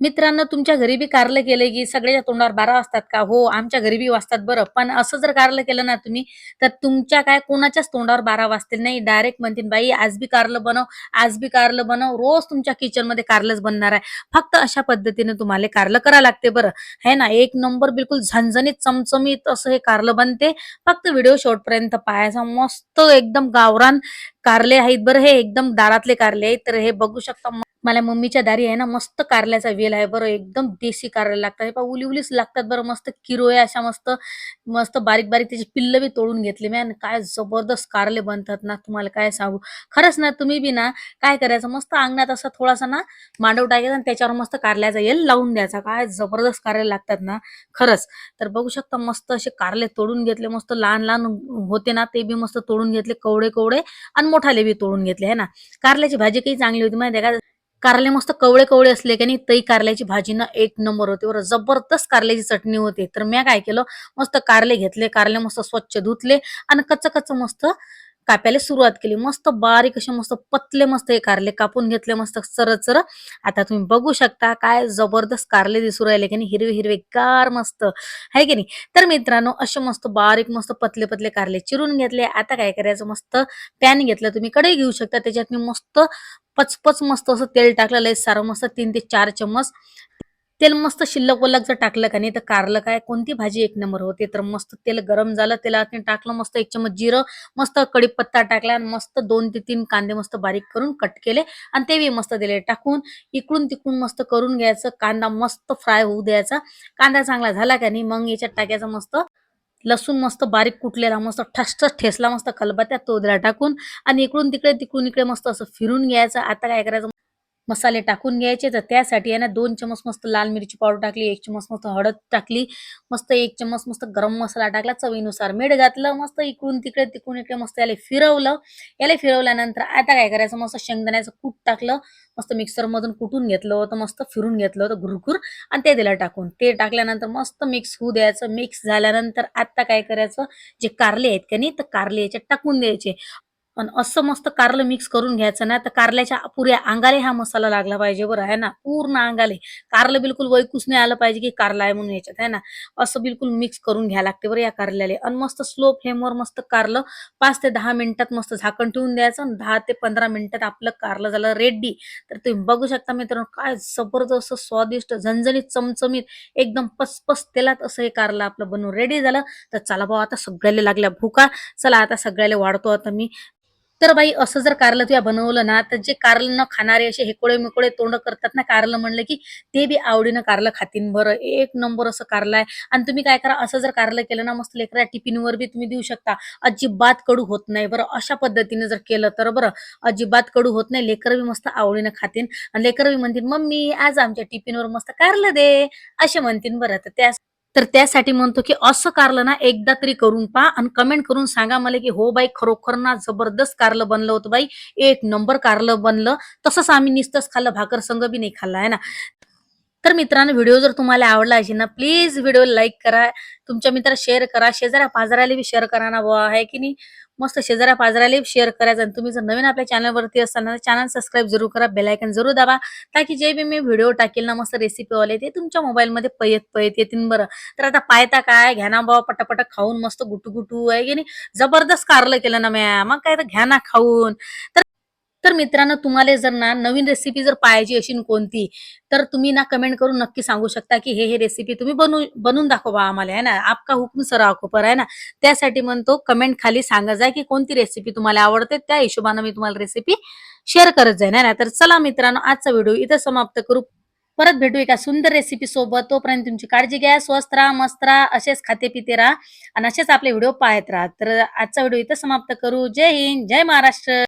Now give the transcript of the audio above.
मित्रांनो तुमच्या घरी बी कारलं केलं की सगळ्याच्या तोंडावर बारा वाजतात का? हो आमच्या घरी बी वाजतात बरं. पण असं जर कारलं केलं ना तुम्ही तर तुमच्या काय कोणाच्याच तोंडावर बारा वाजतील नाही. डायरेक्ट म्हणतील बाई आज बी कारलं बनव आज बी कारलं बनव. रोज तुमच्या किचनमध्ये कारलंच बनणार आहे. फक्त अशा पद्धतीने तुम्हाला कारलं करा लागते बरं. है ना? एक नंबर बिलकुल झणझणीत चमचमीत असं हे कारलं बनते. फक्त व्हिडिओ शेवटपर्यंत पाहायचा. मस्त एकदम गावरान कारले आहेत. बरं हे एकदम दारातले कारले आहेत. तर हे बघू शकता मला मम्मीच्या दारी आहे ना मस्त कारल्याचा वेल आहे. बरं एकदम देशी कारले लागतात. हे पहा उली उलीच लागतात बरं मस्त किरोया अशा मस्त मस्त बारीक बारीक त्याची पिल्ल बी तोडून घेतली. मॅन काय जबरदस्त कारले बनतात ना तुम्हाला काय सांगू? खरंच ना तुम्ही बी ना काय करायचं मस्त अंगणात असा थोडासा ना मांडव टाकायचा आणि त्याच्यावर मस्त कारल्याचा येल लावून द्यायचा. काय जबरदस्त कारले लागतात ना खरंच. तर बघू शकता मस्त असे कारले तोडून घेतले मस्त लहान लहान होते ना ते बी मस्त तोडून घेतले कवडे कवडे. आणि मोठाले बी तोडून घेतले आहे ना? कारल्याची भाजी काही चांगली होती माहिती आहे का? कारले मस्त कवळे कवळे असले की नाही तई कारल्याची भाजी ना एक नंबर होती बरं. जबरदस्त कारल्याची चटणी होती. तर मी काय केलं मस्त कारले घेतले कारले मस्त स्वच्छ धुतले आणि कच्च कच्च मस्त कापायला सुरुवात केली. मस्त बारीक असे मस्त पतले मस्त हे कारले कापून घेतले मस्त चर चर. आता तुम्ही बघू शकता काय जबरदस्त कारले दिसू राहिले की नाही हिरवे हिरवे गार मस्त. आहे की नाही? तर मित्रांनो असे मस्त बारीक मस्त पतले पतले कारले चिरून घेतले. आता काय करायचं? मस्त पॅन घेतलं तुम्ही. कढई घेऊ शकता. त्याच्यात मी मस्त पचपच मस्त असं तेल टाकलं लय सारं मस्त तीन ते चार चम्मच. तेल मस्त शिल्लक वल्लक जर टाकलं का नाही तर कारलं काय? कोणती भाजी एक नंबर होते तर मस्त तेल गरम झालं तेला टाकलं मस्त एक चमच जिरं मस्त कडीपत्ता टाकला आणि मस्त दोन ते तीन कांदे मस्त बारीक करून कट केले आणि ते बी मस्त दिले. टाकून इकडून तिकडून मस्त करून घ्यायचं. कांदा मस्त फ्राय होऊ द्यायचा. कांदा चांगला झाला का नाही मग याच्यात टाक्याचा मस्त लसूण मस्त बारीक कुटलेला मस्त ठसठस ठेसला मस्त खलबत्या तो दिला टाकून आणि इकडून तिकडे तिकडून इकडे मस्त असं फिरून घ्यायचं. आता काय करायचं? मसाले टाकून घ्यायचे तर त्यासाठी आहे ना दोन चमच मस्त लाल मिरची पावडर टाकली एक चमच मस्त हळद टाकली मस्त एक चमच मस्त गरम मसाला टाकला चवीनुसार मीठ घातलं मस्त इकडून तिकडे तिकडून इकडे मस्त याला फिरवलं. याला फिरवल्यानंतर आता काय करायचं मस्त शेंगदाण्याचं कूट टाकलं मस्त मिक्सर मधून कुटून घेतलं होतं मस्त फिरून घेतलं होतं घुरघुर आणि ते दिलं टाकून. ते टाकल्यानंतर मस्त मिक्स होऊ द्यायचं. मिक्स झाल्यानंतर आता काय करायचं जे कारले आहेत का नाही तर कारले याच्यात टाकून द्यायचे. पण असं मस्त कारलं मिक्स करून घ्यायचं ना तर कारल्याच्या पुऱ्या अंगाले हा मसाला लागला पाहिजे बरं आहे ना? पूर्ण अंगाले. कारलं बिलकुल वैकूस नाही आलं पाहिजे की कारला आहे म्हणून याच्यात आहे ना? असं बिलकुल मिक्स करून घ्या लागते बरं या कारल्याले. आणि मस्त स्लो फ्लेमवर मस्त कारलं पाच ते दहा मिनिटात मस्त झाकण ठेवून द्यायचं आणि दहा ते पंधरा मिनिटात आपलं कारलं झालं रेडी तर तुम्ही बघू शकता मित्रांनो काय जबरदस्त स्वादिष्ट झणझणीत चमचमीत एकदम पसपस तेलात असं हे कारलं आपलं बनवून रेडी झालं. तर चला भाऊ आता सगळ्याला लागल्या भूका. चला आता सगळ्याला वाढतो आता मी. तर बाई असं जर कारलं तुया बनवलं ना तर जे कारलं न खाणारे असे हेकोळे मिकोळे तोंड करतात ना कारलं म्हणलं की ते बी आवडीनं कारलं खातीन बरं. एक नंबर असं कारलं आहे आणि तुम्ही काय करा असं जर कारलं केलं ना मस्त लेकरा टिफिनवर बी तुम्ही देऊ शकता. अजिबात कडू होत नाही बरं. अशा पद्धतीने जर केलं तर बरं. अजिबात कडू होत नाही. लेकर बी मस्त आवडीनं खातीन. आणि लेकर बी म्हणतील मम्मी आज आमच्या टिफिनवर मस्त कारलं दे. असे म्हणतील बरं. तर त्या तर त्यासाठी म्हणतो की असं कारलं ना एकदा तरी करून पहा आणि कमेंट करून सांगा मला की हो बाई खरोखर ना जबरदस्त कारलं बनलं होतं बाई. एक नंबर कारलं बनलं. तसंच आम्ही नुसतंच खाल्लं भाकर संग बी नाही खाल्ला आहे ना? तर मित्रांनो व्हिडिओ जर तुम्हाला आवडला असेल ना प्लीज व्हिडिओ लाईक करा. तुमच्या मित्र शेअर करा. शेजाऱ्या पाजाऱ्याला बी शेअर करा ना बुवा आहे की नाही? मस्त शेजाऱ्या पाजाऱ्याला शेअर करायचं आणि तुम्ही जर नवीन आपल्या चॅनलवरती असताना चॅनल सबस्क्राईब जरूर करा बेलायकन जरूर दाबा ताकी जे बी मी व्हिडिओ टाकेल ना मस्त रेसिपीवाले ते तुमच्या मोबाईलमध्ये पयत पयत येतील बरं. तर आता पायता काय? घ्या ना बाबा पटापट खाऊन मस्त गुटू गुटू आहे की नाही? जबरदस्त कारलं केलं ना मॅ मग काय तर घ्या ना खाऊन. तर तर मित्रांनो तुम्हाला जर ना नवीन रेसिपी जर पाहिजे अशी कोणती तर तुम्ही ना कमेंट करून नक्की सांगू शकता की हे हे रेसिपी तुम्ही बनवू बनवून दाखवा आम्हाला आहे ना? आपका हुकम सर आखो आहे ना? त्यासाठी म्हणतो कमेंट खाली सांगा जाय की कोणती रेसिपी तुम्हाला आवडते त्या हिशोबाने मी तुम्हाला रेसिपी शेअर करत जाईन ना? तर चला मित्रांनो आजचा व्हिडिओ इथं समाप्त करू. परत भेटू एका सुंदर रेसिपी सोबत. तोपर्यंत तुमची काळजी घ्या स्वस्त राहा मस्त राहा असेच खाते पिते राहा आणि असेच आपले व्हिडिओ पाहत राहा. तर आजचा व्हिडिओ इथं समाप्त करू. जय हिंद जय महाराष्ट्र.